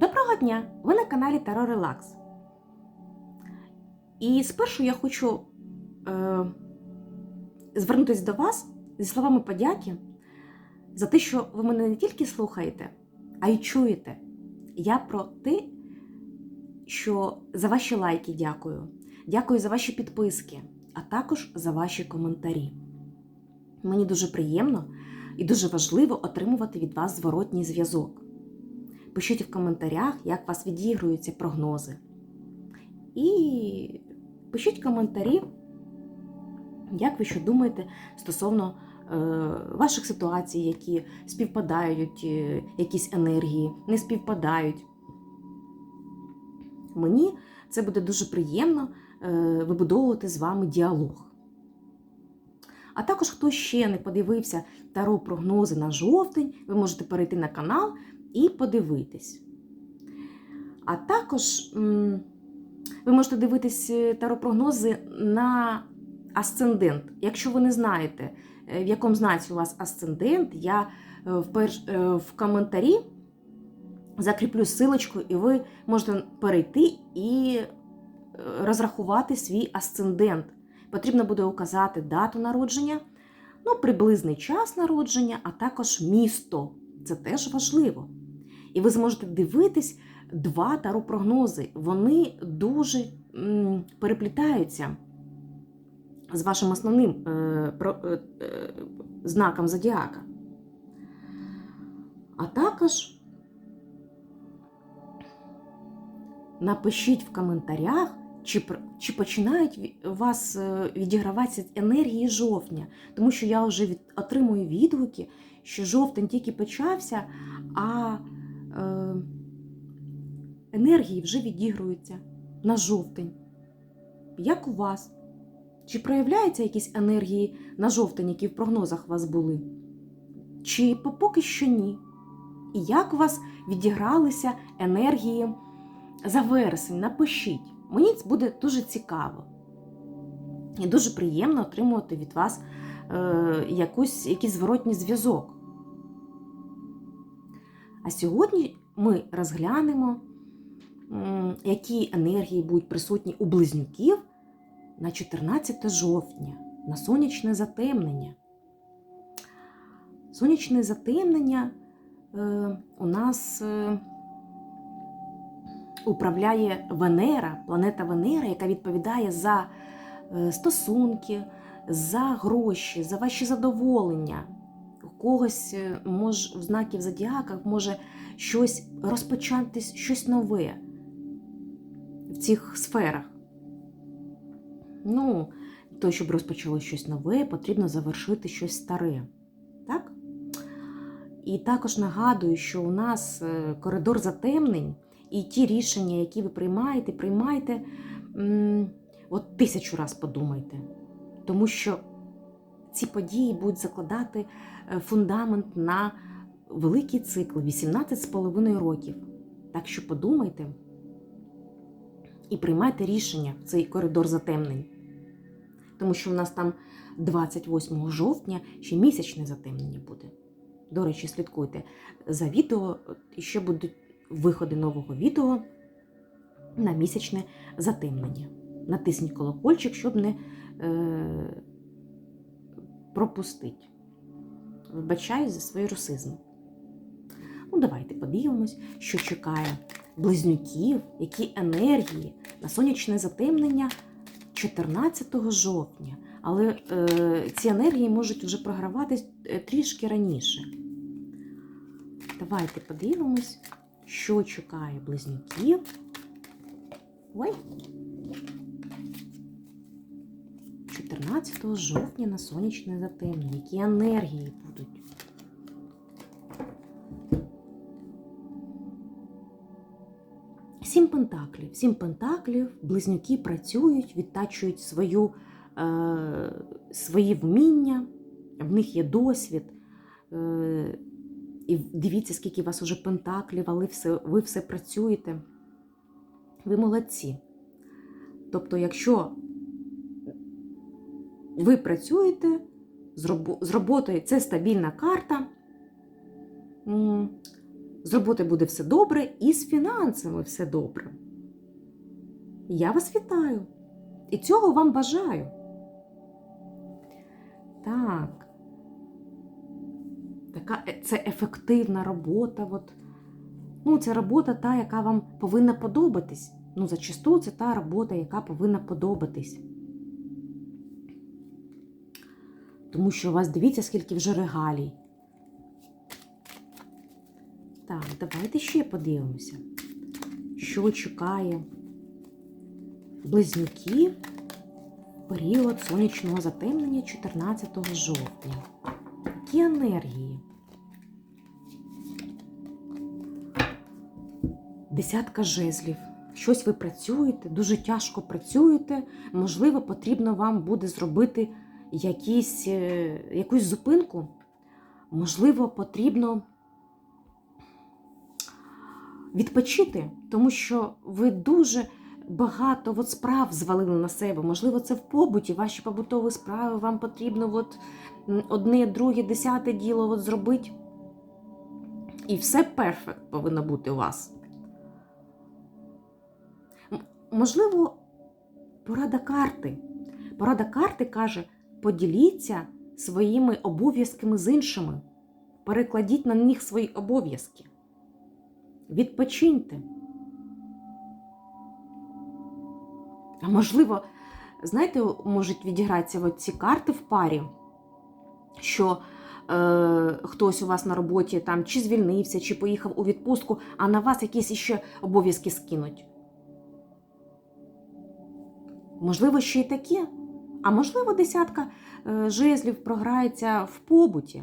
Доброго дня! Ви на каналі Таро Релакс. І спершу я хочу е, звернутися до вас зі словами подяки за те, що ви мене не тільки слухаєте, а й чуєте. Я про те, що за ваші лайки дякую. Дякую за ваші підписки, а також за ваші коментарі. Мені дуже приємно і дуже важливо отримувати від вас зворотній зв'язок. Пишіть в коментарях, як вас відігруються прогнози. І пишіть коментарі, як ви що думаєте стосовно е, ваших ситуацій, які співпадають, е, якісь енергії, не співпадають. Мені це буде дуже приємно е, вибудовувати з вами діалог. А також, хто ще не подивився таро прогнози на жовтень, ви можете перейти на канал і подивитись. А також ви можете дивитись таро-прогнози на асцендент. Якщо ви не знаєте, е, в якому знаці у вас асцендент, я е, в, е, коментарі закріплю силочку, і ви можете перейти і е, розрахувати свій асцендент. Потрібно буде указати дату народження, ну, приблизний час народження, а також місто. Це теж важливо. І ви зможете дивитись два таро-прогнози. Вони дуже переплітаються з вашим основним е, е, е, знаком зодіака. А також напишіть в коментарях, чи, чи починають вас відіграватися енергії жовтня. Тому що я вже від, отримую відгуки, що жовтень тільки почався, а енергії вже відігруються на жовтень. Як у вас? Чи проявляються якісь енергії на жовтень, які в прогнозах у вас були? Чи поки що ні? І як у вас відігралися енергії за вересень? Напишіть. Мені це буде дуже цікаво. І дуже приємно отримувати від вас е, якусь, якийсь зворотній зв'язок. А сьогодні ми розглянемо, які енергії будуть присутні у близнюків на 14 жовтня, на сонячне затемнення. Сонячне затемнення е, у нас е, управляє Венера, планета Венера, яка відповідає за е, стосунки, за гроші, за ваші задоволення. У когось може, в знаків зодіака може щось розпочатись, щось нове в цих сферах. Ну, то, щоб розпочало щось нове, потрібно завершити щось старе. Так? І також нагадую, що у нас е, коридор затемнень, і ті рішення, які ви приймаєте, приймайте от тисячу раз подумайте. Тому що ці події будуть закладати е, фундамент на великий цикл 18,5 років. Так що подумайте і приймайте рішення в цей коридор затемнень. Тому що в нас там 28 жовтня ще місячне затемнення буде. До речі, слідкуйте за відео, і ще будуть виходи нового відео на місячне затемнення. Натисніть колокольчик, щоб не е, пропустити. Вибачаю за свої русизми. Ну, давайте подивимось, що чекає близнюків, які енергії на сонячне затемнення 14 жовтня. Але е, ці енергії можуть вже програватись е, трішки раніше. Давайте подивимось, що чекає близнюків. Ой. 14 жовтня на сонячне затемнення. Які енергії будуть? Сім пентаклів. Сім пентаклів, близнюки працюють, відтачують свою, е, свої вміння, в них є досвід. Е, і дивіться, скільки у вас уже пентаклів, але все, ви все працюєте. Ви молодці. Тобто, якщо ви працюєте з роботою, це стабільна карта. З роботи буде все добре і з фінансами все добре. Я вас вітаю і цього вам бажаю. Так. Така е- це ефективна робота. От. Ну, це робота та, яка вам повинна подобатись. Ну, зачасту це та робота, яка повинна подобатись. Тому що у вас дивіться, скільки вже регалій. Так, давайте ще подивимося, що чекає близнюків в період сонячного затемнення 14 жовтня. Які енергії? Десятка жезлів. Щось ви працюєте, дуже тяжко працюєте. Можливо, потрібно вам буде зробити якісь, е, якусь зупинку. Можливо, потрібно відпочити, тому що ви дуже багато от справ звалили на себе. Можливо, це в побуті, ваші побутові справи, вам потрібно от одне, друге, десяте діло от зробити. І все перфект повинно бути у вас. Можливо, порада карти. Порада карти каже: поділіться своїми обов'язками з іншими. Перекладіть на них свої обов'язки. Відпочиньте. А можливо, знаєте, можуть відігратися ці карти в парі, що е, хтось у вас на роботі там чи звільнився, чи поїхав у відпустку, а на вас якісь іще обов'язки скинуть. Можливо, ще й таке. А можливо, десятка е, жезлів програється в побуті.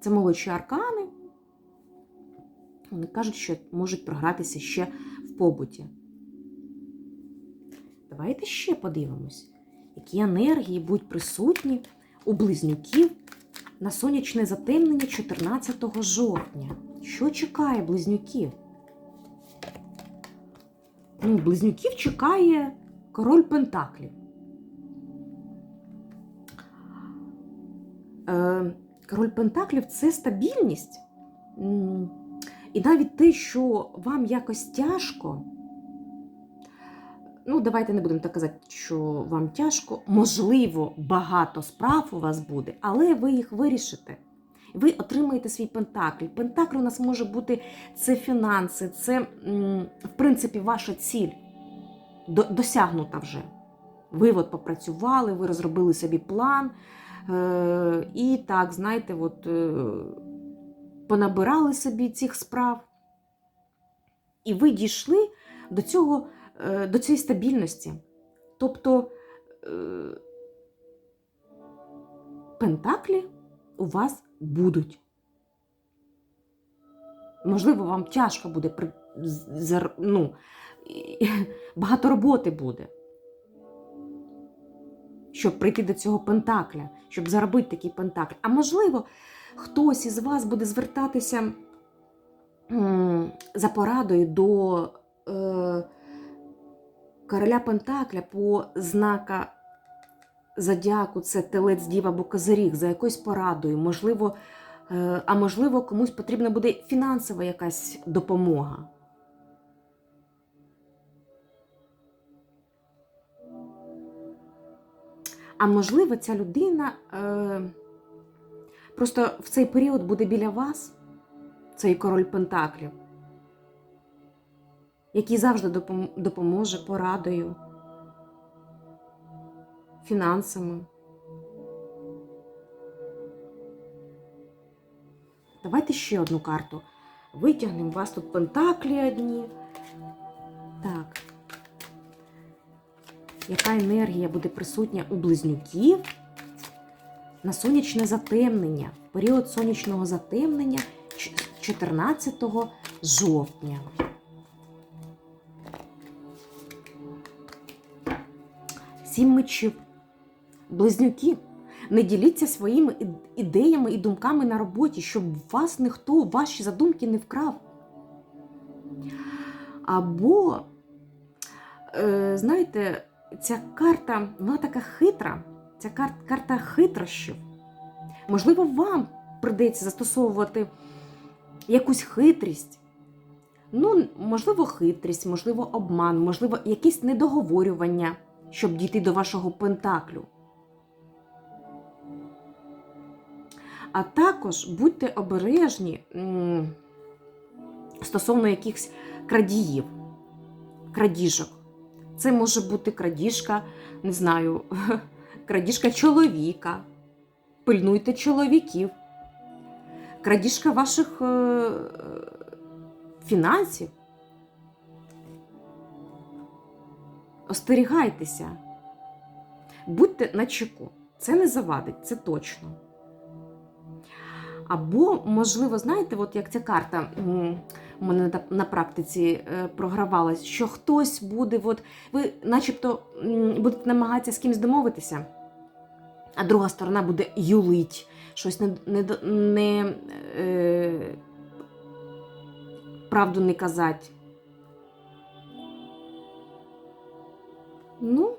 Це молодші аркани. Вони кажуть, що можуть програтися ще в побуті. Давайте ще подивимось, які енергії будуть присутні у близнюків на сонячне затемнення 14 жовтня. Що чекає близнюків? Ну, близнюків чекає король Пентаклів. Е, Король Пентаклів це стабільність. І навіть те, що вам якось тяжко, ну, давайте не будемо так казати, що вам тяжко, можливо, багато справ у вас буде, але ви їх вирішите. Ви отримаєте свій пентакль. Пентакль у нас може бути це фінанси, це, в принципі, ваша ціль досягнута вже. Ви от попрацювали, ви розробили собі план. Е, і так, знаєте, от, е, понабирали собі цих справ. І ви дійшли до, цього, е, до цієї стабільності. Тобто е, пентаклі у вас будуть. Можливо, вам тяжко буде ну, багато роботи буде щоб прийти до цього пентакля, щоб заробити такий пентакль. А можливо, хтось із вас буде звертатися за порадою до е, короля Пентакля по знака зодіаку, це телець дів або козиріг, за якоюсь порадою. Можливо, е, а можливо, комусь потрібна буде фінансова якась допомога. А можливо, ця людина е, просто в цей період буде біля вас, цей король Пентаклів, який завжди допоможе порадою, фінансами. Давайте ще одну карту. Витягнемо. Вас тут пентаклі одні. Так. Яка енергія буде присутня у близнюків на сонячне затемнення, період сонячного затемнення 14 жовтня. Сім мечів. Близнюки. Не діліться своїми ідеями і думками на роботі, щоб вас ніхто ваші задумки не вкрав. Або, е, знаєте, ця карта, вона така хитра, ця кар- карта хитрощів. Можливо, вам прийдеться застосовувати якусь хитрість. Ну, можливо, хитрість, можливо, обман, можливо, якісь недоговорювання, щоб дійти до вашого пентаклю. А також будьте обережні стосовно якихось крадіїв, крадіжок. Це може бути крадіжка, не знаю, крадіжка чоловіка. Пильнуйте чоловіків, крадіжка ваших е, фінансів. Остерігайтеся, будьте на чеку. Це не завадить, це точно. Або, можливо, знаєте, от як ця карта у мене на, практиці е, програвалась, що хтось буде, от, ви начебто будете намагатися з кимось домовитися, а друга сторона буде юлить, щось не, не, не е, правду не казати. Ну,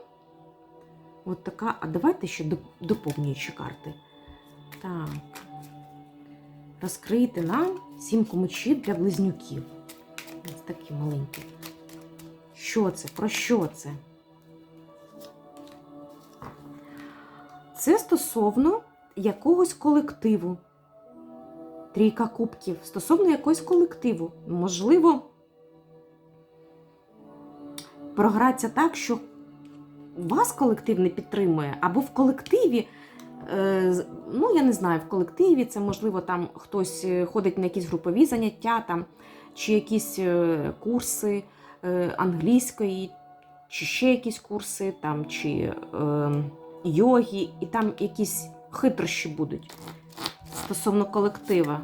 от така. А давайте ще доповнюючі карти. Так. Розкрийте нам сімку мечів для близнюків. Ось такі маленькі. Що це? Про що це? Стосовно якогось колективу. Трійка кубків. Стосовно якогось колективу. Можливо, програється так, що вас колектив не підтримує, або в колективі. е, Ну, я не знаю, в колективі це можливо там хтось е, ходить на якісь групові заняття, там, чи якісь е, курси англійської, чи ще якісь курси, там, чи е, йоги, і там якісь хитрощі будуть стосовно колектива.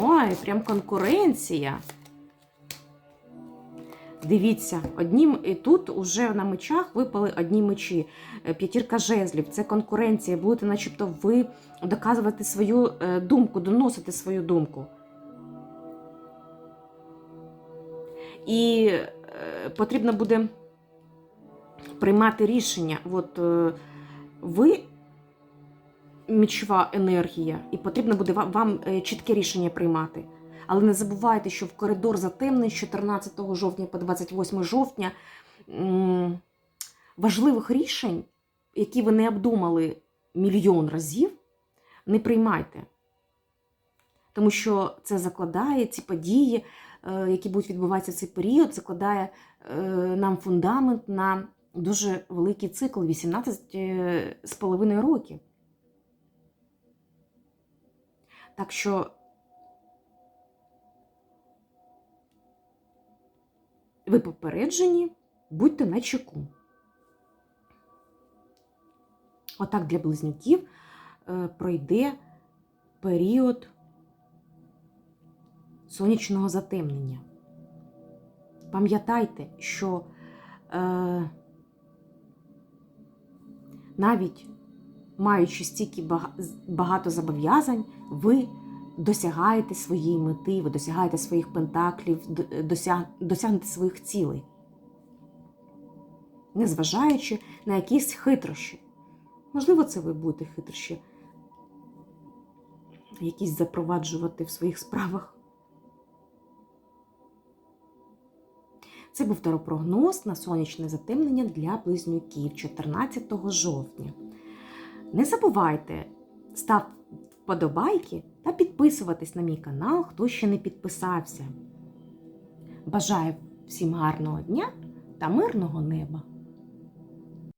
Ой, прям конкуренція. Дивіться, одні, і тут уже на мечах випали одні мечі. Е, П'ятірка жезлів це конкуренція. Будете, начебто, ви доказувати свою е, думку, доносити свою думку. І е, потрібно буде приймати рішення. От е, ви мічова енергія, і потрібно буде вам е, чітке рішення приймати. Але не забувайте, що в коридор затемний з 14 жовтня по 28 жовтня важливих рішень, які ви не обдумали мільйон разів, не приймайте. Тому що це закладає ці події, е, які будуть відбуватися в цей період, закладає нам фундамент на дуже великий цикл 18 е, з половиною років. Так що ви попереджені, будьте на чеку. Отак для близнюків е, пройде період сонячного затемнення. Пам'ятайте, що е, навіть маючи стільки бага- багато зобов'язань, ви досягаєте своєї мети, ви досягаєте своїх пентаклів, досяг, досягнете своїх цілей, незважаючи на якісь хитрощі. Можливо, це ви будете хитрощі якісь запроваджувати в своїх справах. Це був теропрогноз на сонячне затемнення для близнюків 14 жовтня. Не забувайте став вподобайки та підписуватись на мій канал, хто ще не підписався. Бажаю всім гарного дня та мирного неба!